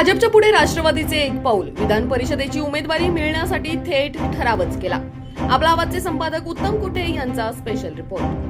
भाजपच्या पुढे राष्ट्रवादीचे एक पाऊल. विधान परिषदेची उमेदवारी मिळण्यासाठी थेट ठरावच केला. आपला आवाजचे संपादक उत्तम कुठे यांचा स्पेशल रिपोर्ट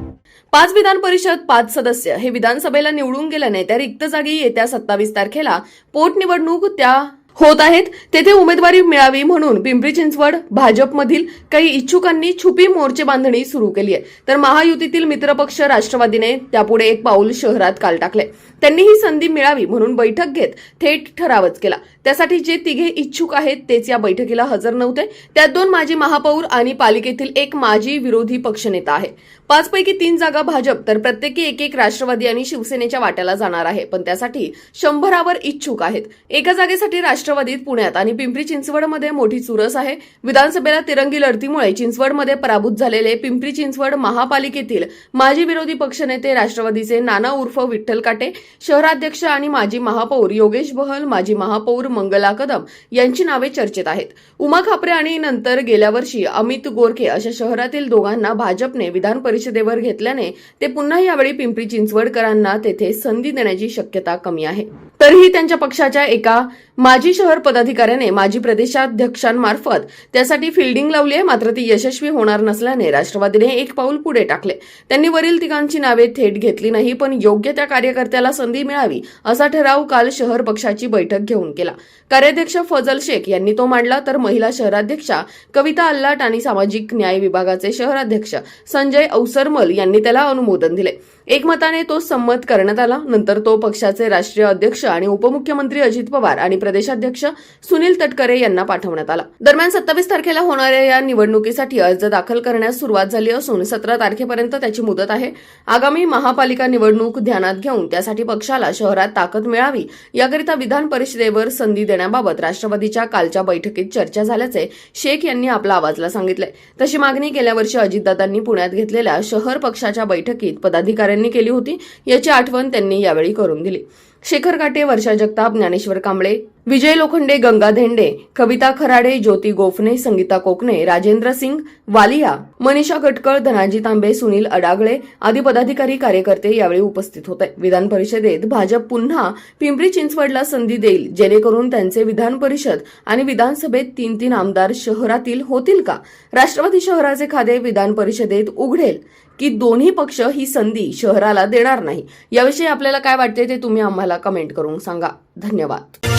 पाच विधान परिषद पाच सदस्य हे विधानसभेला निवडून गेल्याने त्या रिक्त जागी येत्या सत्तावीस तारखेला पोटनिवडणूक त्या होत आहेत. तेथे उमेदवारी मिळावी म्हणून पिंपरी चिंचवड भाजपमधील काही इच्छुकांनी छुपी मोर्चे बांधणी सुरू केली आहे. तर महायुतीतील मित्रपक्ष राष्ट्रवादीने त्यापुढे एक पाऊल शहरात काल टाकले. त्यांनी ही संधी मिळावी म्हणून बैठक घेत थेट ठरावच केला. त्यासाठी जे तिघे इच्छुक आहेत तेच या बैठकीला हजर नव्हते. त्यात दोन माजी महापौर आणि पालिकेतील एक माजी विरोधी पक्षनेता आहे. पाचपैकी तीन जागा भाजप तर प्रत्येकी एक एक राष्ट्रवादी आणि शिवसेनेच्या वाट्याला जाणार आहे. पण त्यासाठी शंभरावर इच्छुक आहेत. एका जागेसाठी राष्ट्र राष्ट्रवादीत पुण्यात आणि पिंपरी चिंचवडमध्ये मोठी चुरस आहे. विधानसभेला तिरंगी लढतीमुळे चिंचवडमध्ये पराभूत झालेले पिंपरी चिंचवड महापालिकेतील माजी विरोधी पक्षनेते राष्ट्रवादीचे नाना उर्फ विठ्ठल काटे शहराध्यक्ष आणि माजी महापौर योगेश बहल माजी महापौर मंगला कदम यांची नावे चर्चेत आहेत. उमा खापरे आणि नंतर गेल्या वर्षी अमित गोरखे अशा शहरातील दोघांना भाजपने विधान परिषदेवर घेतल्याने ते पुन्हा यावेळी पिंपरी चिंचवडकरांना तेथे संधी देण्याची शक्यता कमी आहे. तरीही त्यांच्या पक्षाच्या एका माजी शहर पदाधिकाऱ्याने माजी प्रदेशाध्यक्षांमार्फत त्यासाठी फिल्डिंग लावली आहे. मात्र ती यशस्वी होणार नसल्याने राष्ट्रवादीने एक पाऊल पुढे टाकले. त्यांनी वरील तिघांची नावे थेट घेतली नाही पण योग्य त्या कार्यकर्त्याला संधी मिळावी असा ठराव काल शहर पक्षाची बैठक घेऊन केला. कार्याध्यक्ष फजल शेख यांनी तो मांडला तर महिला शहराध्यक्षा कविता अल्लाट आणि सामाजिक न्याय विभागाचे शहराध्यक्ष संजय अवसरमल यांनी त्याला अनुमोदन दिले. एकमताने तो संमत करण्यात आला नंतर तो पक्षाचे राष्ट्रीय अध्यक्ष आणि उपमुख्यमंत्री अजित पवार आणि प्रदेशाध्यक्ष सुनील तटकरे यांना पाठवण्यात आला. दरम्यान सत्तावीस तारखेला होणाऱ्या या निवडणुकीसाठी अर्ज दाखल करण्यास सुरुवात झाली असून सतरा तारखेपर्यंत त्याची मुदत आहे. आगामी महापालिका निवडणूक ध्यानात घेऊन त्यासाठी पक्षाला शहरात ताकद मिळावी याकरिता विधान परिषदेवर संधी देण्याबाबत राष्ट्रवादीच्या कालच्या बैठकीत चर्चा झाल्याचे शेख यांनी आपला आवाजला सांगितले तशी मागणी गेल्या वर्षी अजितदादांनी पुण्यात घेतलेल्या शहर पक्षाच्या बैठकीत पदाधिकाऱ्यांनी केली होती. याची आठवण त्यांनी यावेळी करून दिली. शेखर काटे वर्षा जगताप ज्ञानेश्वर कांबळे. विजय लोखंडे गंगा धेंडे कविता खराडे ज्योती गोफणे संगीता कोकणे राजेंद्र सिंग वालिया मनीषा गटकळ धनाजी तांबे सुनील अडागळे आदी पदाधिकारी कार्यकर्ते यावेळी उपस्थित होते. विधान परिषदेत भाजप पुन्हा पिंपरी चिंचवडला संधी देईल जेणेकरून त्यांचे विधान परिषद आणि विधानसभेत तीन तीन आमदार शहरातील होतील का? राष्ट्रवादी शहराचे खाते विधान परिषदेत उघडेल की दोन्ही पक्ष ही संधी शहराला देणार नाही? याविषयी आपल्याला काय वाटते ते तुम्ही आम्हाला कमेंट करून सांगा. धन्यवाद.